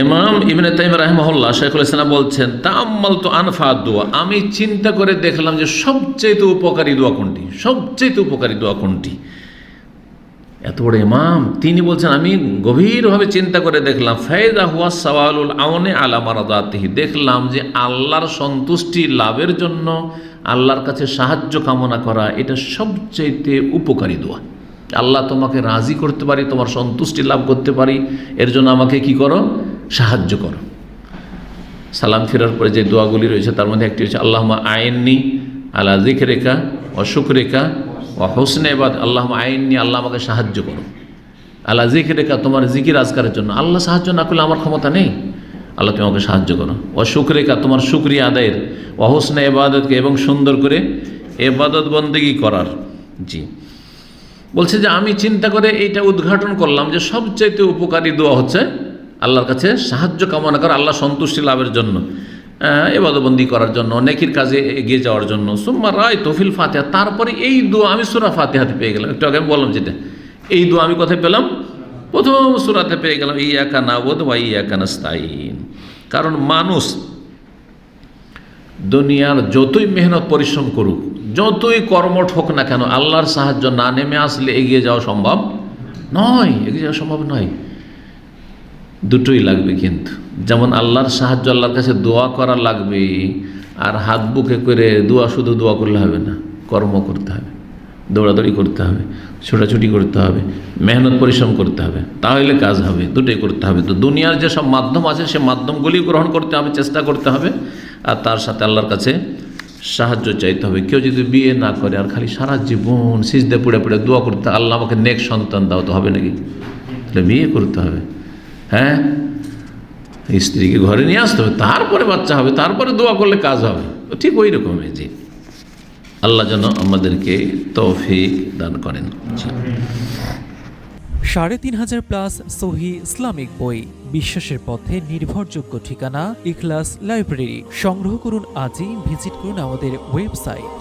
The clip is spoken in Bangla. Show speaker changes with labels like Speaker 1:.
Speaker 1: ইমাম ইবনে তাইম রাহমহল্লা শেখুল ইসলাম বলছেন তা তাম্মাল তো আনফা দোয়া। আমি চিন্তা করে দেখলাম যে সবচেয়ে উপকারী দোয়া কোনটি? সবচেয়ে উপকারী দোয়া কোনটি? এত বড় ইমাম, তিনি বলছেন, আমি গভীরভাবে চিন্তা করে দেখলাম ফায়দা হুয়া সওয়ালুল আওনে আলা মারাদাতিহি। দেখলাম যে আল্লাহর সন্তুষ্টি লাভের জন্য আল্লাহর কাছে সাহায্য কামনা করা, এটা সবচেয়ে উপকারী দোয়া। আল্লাহ তোমাকে রাজি করতে পারি, তোমার সন্তুষ্টি লাভ করতে পারি, এর জন্য আমাকে কি করো? সাহায্য করো। সালাম ফেরার পরে যে দোয়াগুলি রয়েছে, তার মধ্যে একটি হচ্ছে আল্লাহ আইননি আল্লাহ জিকরেকা রেখা ও হোসনে এবাদ আল্লাহ আইননি, আল্লাহ আমাকে সাহায্য করো। আল্লাহ জিকরেকা তোমার জিকির আজকারের জন্য। আল্লাহ সাহায্য না করলে আমার ক্ষমতা নেই। আল্লাহ তুমি আমাকে সাহায্য করো। ও রেখা তোমার শুক্রিয়া আদায়ের। ও হোসনে এবাদতকে এবং সুন্দর করে এবাদত বন্দেগি করার। জি। বলছে যে, আমি চিন্তা করে এইটা উদ্ঘাটন করলাম যে, সবচাইতে উপকারী দোয়া হচ্ছে আল্লাহর কাছে সাহায্য কামনা করা, আল্লাহ সন্তুষ্টি লাভের জন্য এবাদবন্দি করার জন্য, নেকির কাজে এগিয়ে যাওয়ার জন্য। সুম্মা রায় তফিল ফাতেহা, তারপরে এই দোয়া, আমি সুরা ফাতেহাতে পেয়ে গেলাম। একটু আগে আমি বললাম যেটা, এই দোয়া আমি কোথায় পেলাম? প্রথম সুরাতে পেয়ে গেলাম, ইয়াকা নাবোধ বা ইয়াকা নাস্তাইন কারণ মানুষ দুনিয়ার যতই মেহনত, পরিশ্রম করুক, যতই কর্মঠ হোক না কেন, আল্লাহর সাহায্য না নেমে আসলে এগিয়ে যাওয়া সম্ভব নয়। এগিয়ে যাওয়া সম্ভব নয়। দুটোই লাগবে কিন্তু। যেমন আল্লাহর সাহায্য, আল্লাহর কাছে দোয়া করা লাগবে, আর হাত বুকে করে দোয়া, শুধু দোয়া করলে হবে না, কর্ম করতে হবে, দৌড়াদৌড়ি করতে হবে, ছোটাছুটি করতে হবে, মেহনত পরিশ্রম করতে হবে, তাহলে কাজ হবে, দুটোই করতে হবে। তো দুনিয়ার যেসব মাধ্যম আছে, সে মাধ্যমগুলি গ্রহণ করতে হবে, চেষ্টা করতে হবে, আর তার সাথে আল্লাহর কাছে সাহায্য চাইতে হবে। কেউ যদি বিয়ে না করে, আর খালি সারা জীবন সিজদে পুড়ে পুড়ে দোয়া করতে, আল্লাহ আমাকে নেক সন্তান দাও, তো হবে নাকি? তাহলে বিয়ে করতে হবে। হ্যাঁ? স্ত্রীকে ঘরে নিয়ে আসতে হবে, তারপরে বাচ্চা হবে, তারপরে দোয়া করলে কাজ হবে। ঠিক ওই রকমই জি আল্লাহ যেন আমাদেরকে তৌফিক দান করেন।
Speaker 2: সাড়ে তিন হাজার প্লাস সহি ইসলামিক বই, বিশ্বাসের পথে নির্ভরযোগ্য ঠিকানা, ইখলাস লাইব্রেরি। সংগ্রহ করুন আজই, ভিজিট করুন আমাদের ওয়েবসাইট।